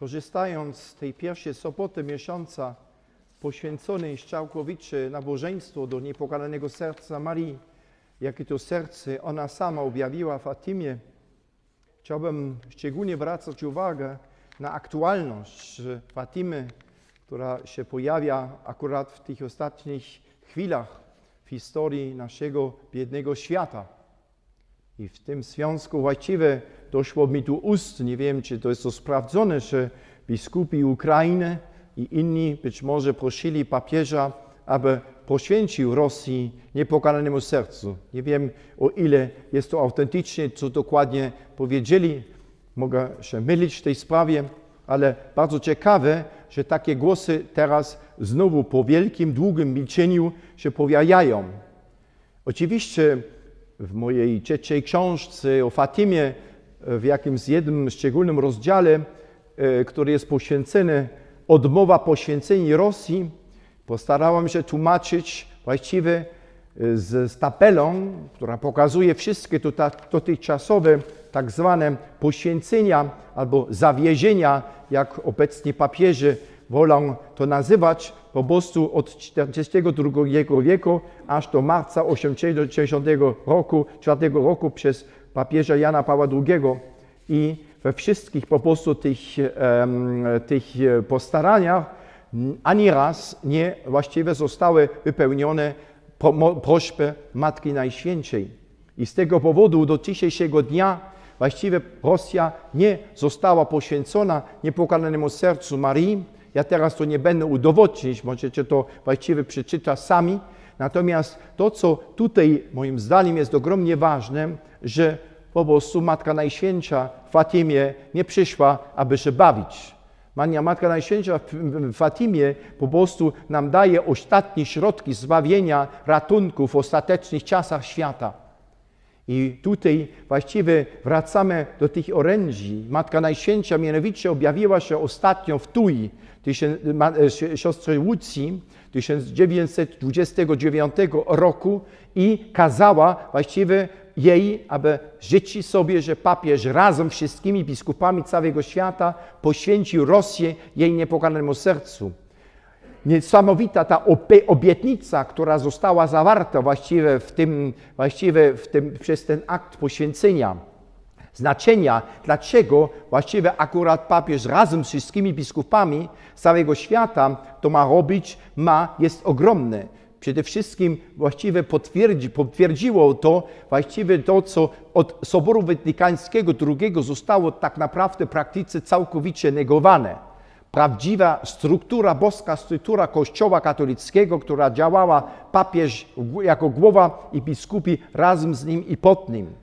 Korzystając z tej pierwszej soboty miesiąca poświęconej całkowicie nabożeństwu do niepokalanego serca Marii, jakie to serce ona sama objawiła w Fatimie, chciałbym szczególnie zwracać uwagę na aktualność Fatimy, która się pojawia akurat w tych ostatnich chwilach w historii naszego biednego świata. I w tym związku właściwie doszło mi tu ust, nie wiem czy to jest to sprawdzone, że biskupi Ukrainy i inni być może prosili papieża, aby poświęcił Rosji niepokalanemu sercu. Nie wiem o ile jest to autentycznie, co dokładnie powiedzieli. Mogę się mylić w tej sprawie, ale bardzo ciekawe, że takie głosy teraz znowu po wielkim, długim milczeniu się pojawiają. Oczywiście w mojej trzeciej książce o Fatimie, w jakimś jednym szczególnym rozdziale, e, który jest poświęcony odmowa poświęcenia Rosji, postarałem się tłumaczyć właściwie e, z, z tabelą, która pokazuje wszystkie dotychczasowe tak zwane poświęcenia albo zawiezienia, jak obecnie papieże wolą to nazywać, po prostu od 42 wieku aż do marca 80 roku, 4 roku przez papieża Jana Pawła II i we wszystkich po prostu tych, tych postaraniach ani raz nie właściwie zostały wypełnione prośby Matki Najświętszej. I z tego powodu do dzisiejszego dnia właściwie Rosja nie została poświęcona niepokalanemu sercu Marii. Ja teraz to nie będę udowodnić, możecie to właściwie przeczytać sami. Natomiast to, co tutaj moim zdaniem jest ogromnie ważne, że po prostu Matka Najświętsza w Fatimie nie przyszła, aby się bawić. Mania Matka Najświętsza w Fatimie po prostu nam daje ostatnie środki zbawienia, ratunku w ostatecznych czasach świata. I tutaj właściwie wracamy do tych orędzi. Matka Najświętsza mianowicie objawiła się ostatnio w Tui, e, si- siostry Łucji 1929 roku i kazała właściwie jej, aby życzyć sobie, że papież razem wszystkimi biskupami całego świata poświęcił Rosję jej niepokalanemu sercu niesamowita ta obie- obietnica, która została zawarta właściwie w tym, właściwie w tym, przez ten akt poświęcenia. Znaczenia, dlaczego właściwie akurat papież razem z wszystkimi biskupami całego świata to ma robić, ma, jest ogromne. Przede wszystkim właściwie potwierdzi, potwierdziło to właściwie to, co od Soboru Watykańskiego II zostało tak naprawdę w praktyce całkowicie negowane prawdziwa struktura, boska struktura Kościoła katolickiego, która działała papież jako głowa i biskupi razem z nim i pod nim.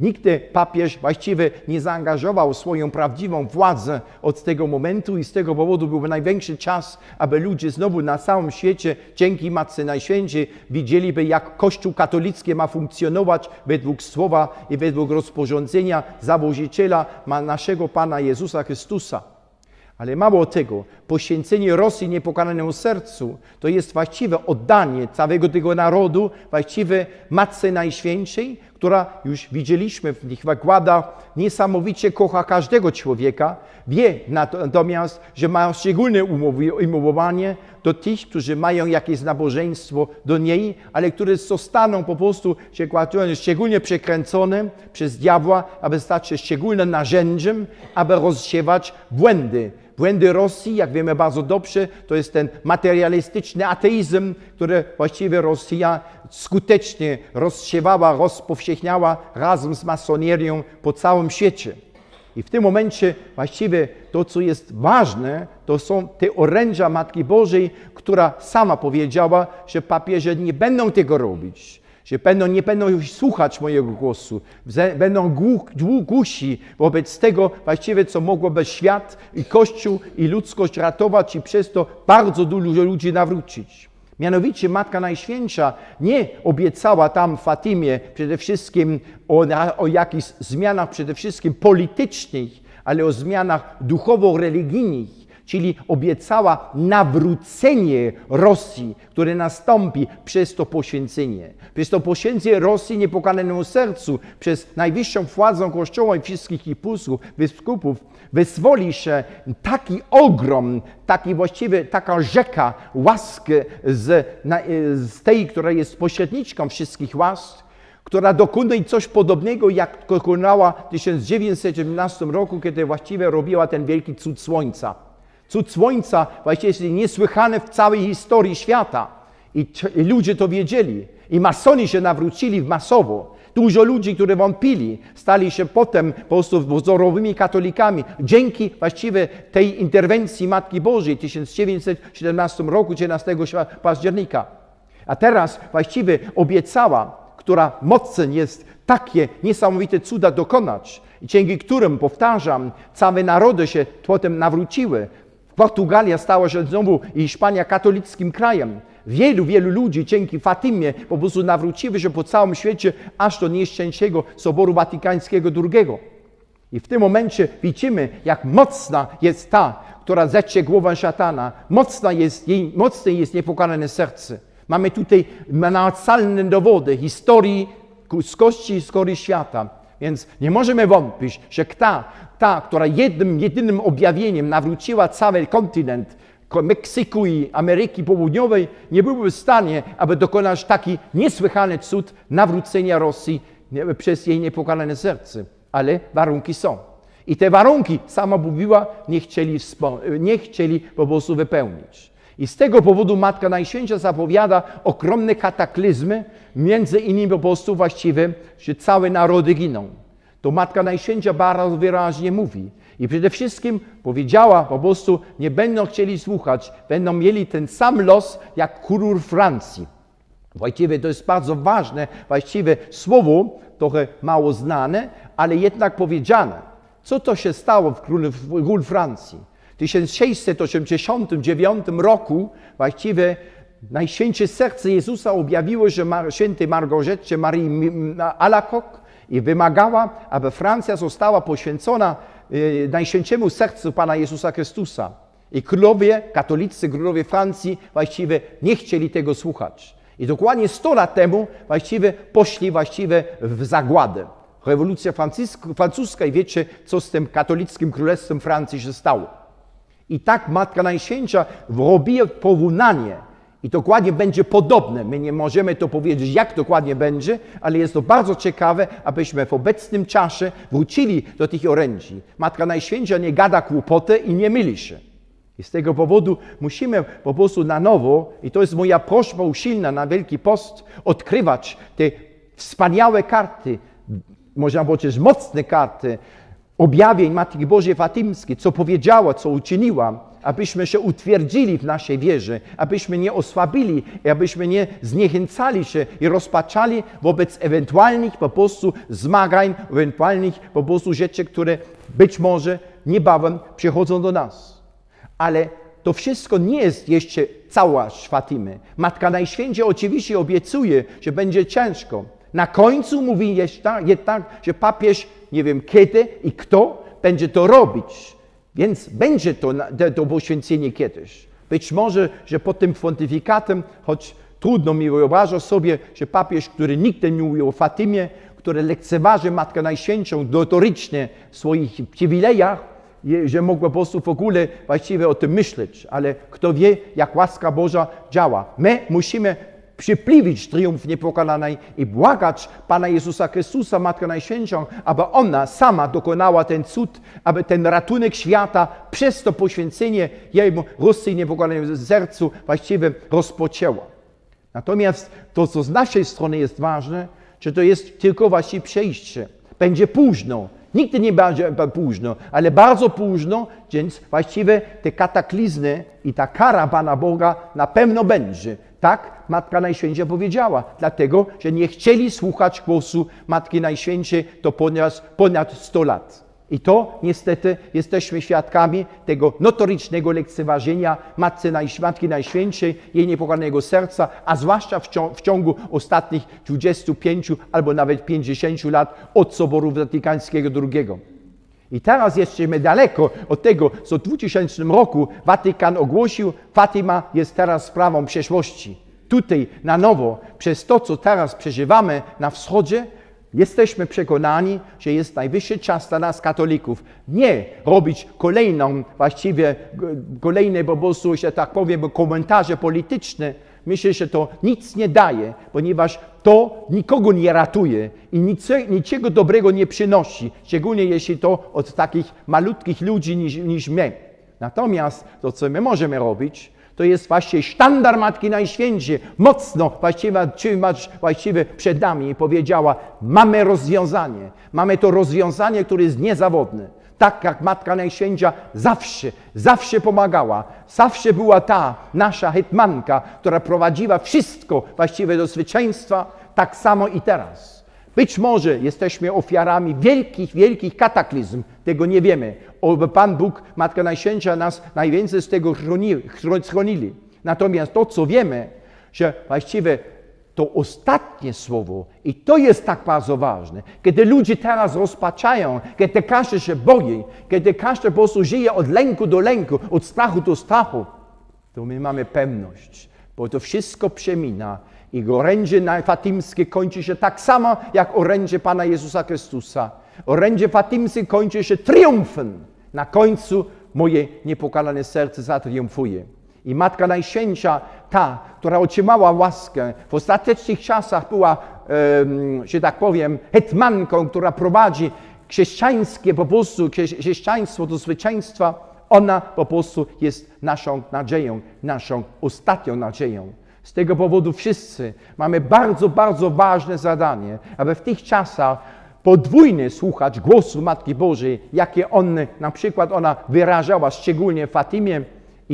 Nigdy papież właściwie nie zaangażował swoją prawdziwą władzę od tego momentu i z tego powodu był największy czas, aby ludzie znowu na całym świecie dzięki Matce Najświętszej widzieliby, jak Kościół katolicki ma funkcjonować według słowa i według rozporządzenia założyciela naszego Pana Jezusa Chrystusa. Ale mało tego, poświęcenie Rosji niepokalanemu sercu to jest właściwe oddanie całego tego narodu właściwie Matce Najświętszej, która już widzieliśmy w tych wykładach, niesamowicie kocha każdego człowieka, wie natomiast, że ma szczególne umiłowanie do tych, którzy mają jakieś nabożeństwo do niej, ale które zostaną po prostu szczególnie przekręcone przez diabła, aby stać się szczególnym narzędziem, aby rozsiewać błędy, Błędy Rosji, jak wiemy bardzo dobrze, to jest ten materialistyczny ateizm, który właściwie Rosja skutecznie rozsiewała, rozpowszechniała razem z masonerią po całym świecie. I w tym momencie właściwie to, co jest ważne, to są te orędzia Matki Bożej, która sama powiedziała, że papieże nie będą tego robić że będą, nie będą już słuchać mojego głosu, będą głusi wobec tego właściwie, co mogłoby świat i Kościół i ludzkość ratować i przez to bardzo dużo ludzi nawrócić. Mianowicie Matka Najświętsza nie obiecała tam Fatimie przede wszystkim o, o jakichś zmianach przede wszystkim politycznych, ale o zmianach duchowo-religijnych, czyli obiecała nawrócenie Rosji, które nastąpi przez to poświęcenie. Przez to poświęcenie Rosji niepokananemu sercu, przez najwyższą władzę Kościoła i wszystkich episkopów, biskupów, wyzwoli się taki ogrom, taki właściwie taka rzeka łaski z, z tej, która jest pośredniczką wszystkich łask, która dokonuje coś podobnego, jak dokonała w 1917 roku, kiedy właściwie robiła ten wielki cud słońca. Cud słońca właściwie jest niesłychany w całej historii świata. I, I ludzie to wiedzieli. I masoni się nawrócili masowo. Dużo ludzi, którzy wątpili, stali się potem po prostu wzorowymi katolikami. Dzięki właściwie tej interwencji Matki Bożej w 1917 roku, 11 października. A teraz właściwie obiecała, która mocno jest takie niesamowite cuda dokonać, dzięki którym, powtarzam, całe narody się potem nawróciły. Portugalia stała się znowu i Hiszpania katolickim krajem. Wielu, wielu ludzi dzięki Fatimie po prostu nawróciły się po całym świecie, aż do nieszczęśliwego Soboru Watykańskiego II. I w tym momencie widzimy, jak mocna jest ta, która zetrze głowę szatana. Mocna jest jej, mocne jest niepokalane serce. Mamy tutaj namacalne dowody historii z i skory świata. Więc nie możemy wątpić, że ta, ta która jednym, jedynym objawieniem nawróciła cały kontynent, Meksyku i Ameryki Południowej, nie byłby w stanie, aby dokonać taki niesłychany cud nawrócenia Rosji przez jej niepokalane serce. Ale warunki są. I te warunki, sama mówiła, nie chcieli, nie chcieli po prostu wypełnić. I z tego powodu Matka Najświętsza zapowiada ogromne kataklizmy, między innymi po prostu właściwie, że całe narody giną. To Matka Najświętsza bardzo wyraźnie mówi. I przede wszystkim powiedziała po prostu, nie będą chcieli słuchać, będą mieli ten sam los jak król Francji. Właściwie to jest bardzo ważne, właściwie słowo, trochę mało znane, ale jednak powiedziane. Co to się stało w król, w Francji? 1689 roku właściwie Najświętsze Serce Jezusa objawiło Mar świętej Margorzetcie Marii Alakok i wymagała, aby Francja została poświęcona y, Najświętszemu Sercu Pana Jezusa Chrystusa. I królowie, katolicy królowie Francji właściwie nie chcieli tego słuchać. I dokładnie 100 lat temu właściwie poszli właściwie w zagładę. Rewolucja francuska i wiecie, co z tym katolickim królestwem Francji się stało. I tak Matka Najświętsza robi porównanie. I dokładnie będzie podobne. My nie możemy to powiedzieć, jak dokładnie będzie, ale jest to bardzo ciekawe, abyśmy w obecnym czasie wrócili do tych orędzi. Matka Najświętsza nie gada kłopoty i nie myli się. I z tego powodu musimy po prostu na nowo, i to jest moja prośba usilna na Wielki Post, odkrywać te wspaniałe karty, można powiedzieć mocne karty, objawień Matki Bożej Fatymskiej, co powiedziała, co uczyniła, abyśmy się utwierdzili w naszej wierze, abyśmy nie osłabili abyśmy nie zniechęcali się i rozpaczali wobec ewentualnych po prostu zmagań, ewentualnych po prostu rzeczy, które być może niebawem przychodzą do nas. Ale to wszystko nie jest jeszcze cała Fatimy. Matka Najświętsza oczywiście obiecuje, że będzie ciężko. Na końcu mówi jednak, że papież nie wiem kiedy i kto będzie to robić. Więc będzie to, to poświęcenie kiedyś. Być może, że pod tym pontyfikatem, choć trudno mi wyobrażać sobie, że papież, który nigdy nie mówił o Fatymie, który lekceważy Matkę Najświętszą notorycznie w swoich przywilejach, że mógł po prostu w ogóle właściwie o tym myśleć, ale kto wie, jak łaska Boża działa. My musimy przypliwić triumf niepokalanej i błagać Pana Jezusa Chrystusa, Matkę Najświętszą, aby ona sama dokonała ten cud, aby ten ratunek świata przez to poświęcenie jej Rosji niepokalanej sercu właściwie rozpoczęła. Natomiast to, co z naszej strony jest ważne, że to jest tylko właśnie przejście. Będzie późno, Nigdy nie będzie późno, ale bardzo późno, więc właściwie te kataklizmy i ta kara Pana Boga na pewno będzie. Tak Matka Najświętsza powiedziała, dlatego, że nie chcieli słuchać głosu Matki Najświętszej to ponad, ponad 100 lat. I to niestety jesteśmy świadkami tego notorycznego lekceważenia Matki, Matki Najświętszej, jej niepokonanego serca, a zwłaszcza w, ciągu, w ciągu ostatnich 25 albo nawet 50 lat od Soboru Watykańskiego II. I teraz jesteśmy daleko od tego, co w 2000 roku Watykan ogłosił. Fatima jest teraz sprawą przeszłości. Tutaj na nowo, przez to, co teraz przeżywamy na wschodzie, jesteśmy przekonani, że jest najwyższy czas dla nas, katolików, nie robić kolejną, właściwie kolejne po prostu, że tak powiem, komentarze polityczne. Myślę, że to nic nie daje, ponieważ to nikogo nie ratuje i niczego dobrego nie przynosi, szczególnie jeśli to od takich malutkich ludzi niż, niż my. Natomiast to, co my możemy robić, to jest właśnie sztandar Matki Najświętszej. Mocno właściwie trzymać przed nami i powiedziała, mamy rozwiązanie. Mamy to rozwiązanie, które jest niezawodne. Tak jak Matka Najświętsza zawsze, zawsze pomagała. Zawsze była ta nasza hetmanka, która prowadziła wszystko właściwie do zwycięstwa. Tak samo i teraz. Być może jesteśmy ofiarami wielkich, wielkich kataklizm. Tego nie wiemy. Oby Pan Bóg, Matka Najświętsza nas najwięcej z tego chroni, chro- chronili. Natomiast to, co wiemy, że właściwie to ostatnie słowo, i to jest tak bardzo ważne, kiedy ludzie teraz rozpaczają, kiedy każdy się boi, kiedy każdy po prostu żyje od lęku do lęku, od strachu do strachu, to my mamy pewność, bo to wszystko przemina i orędzie fatimskie kończy się tak samo jak orędzie Pana Jezusa Chrystusa. Orędzie fatimskie kończy się triumfem. Na końcu moje niepokalane serce zatriumfuje. I Matka Najświętsza, ta, która otrzymała łaskę, w ostatecznych czasach była, że tak powiem, hetmanką, która prowadzi chrześcijańskie po prostu, chrze- chrześcijaństwo do zwycięstwa, ona po prostu jest naszą nadzieją, naszą ostatnią nadzieją. Z tego powodu wszyscy mamy bardzo, bardzo ważne zadanie, aby w tych czasach podwójnie słuchać głosu Matki Bożej, jakie on, na przykład ona wyrażała, szczególnie Fatimie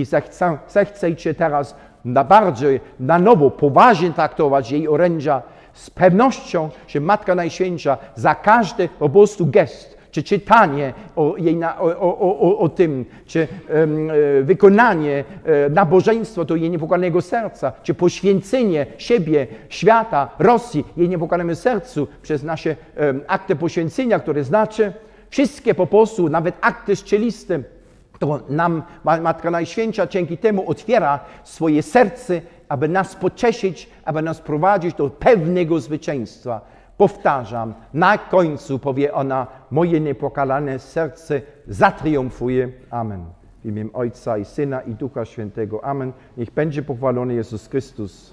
i zechce- zechcejcie teraz na bardziej, na nowo, poważnie traktować jej orędzia z pewnością, że Matka Najświętsza za każdy po prostu gest, czy czytanie o, jej na, o, o, o, o tym, czy e, wykonanie e, nabożeństwa do jej niepokonanego serca, czy poświęcenie siebie, świata, Rosji, jej niepokonanemu sercu przez nasze em, akty poświęcenia, które znaczy wszystkie po prostu, nawet akty szczeliste, to nam Ma- Matka Najświętsza dzięki temu otwiera swoje serce, aby nas pocieszyć, aby nas prowadzić do pewnego zwycięstwa. Powtarzam, na końcu powie ona, moje niepokalane serce zatriumfuje. Amen. W imię Ojca i Syna i Ducha Świętego. Amen. Niech będzie pochwalony Jezus Chrystus.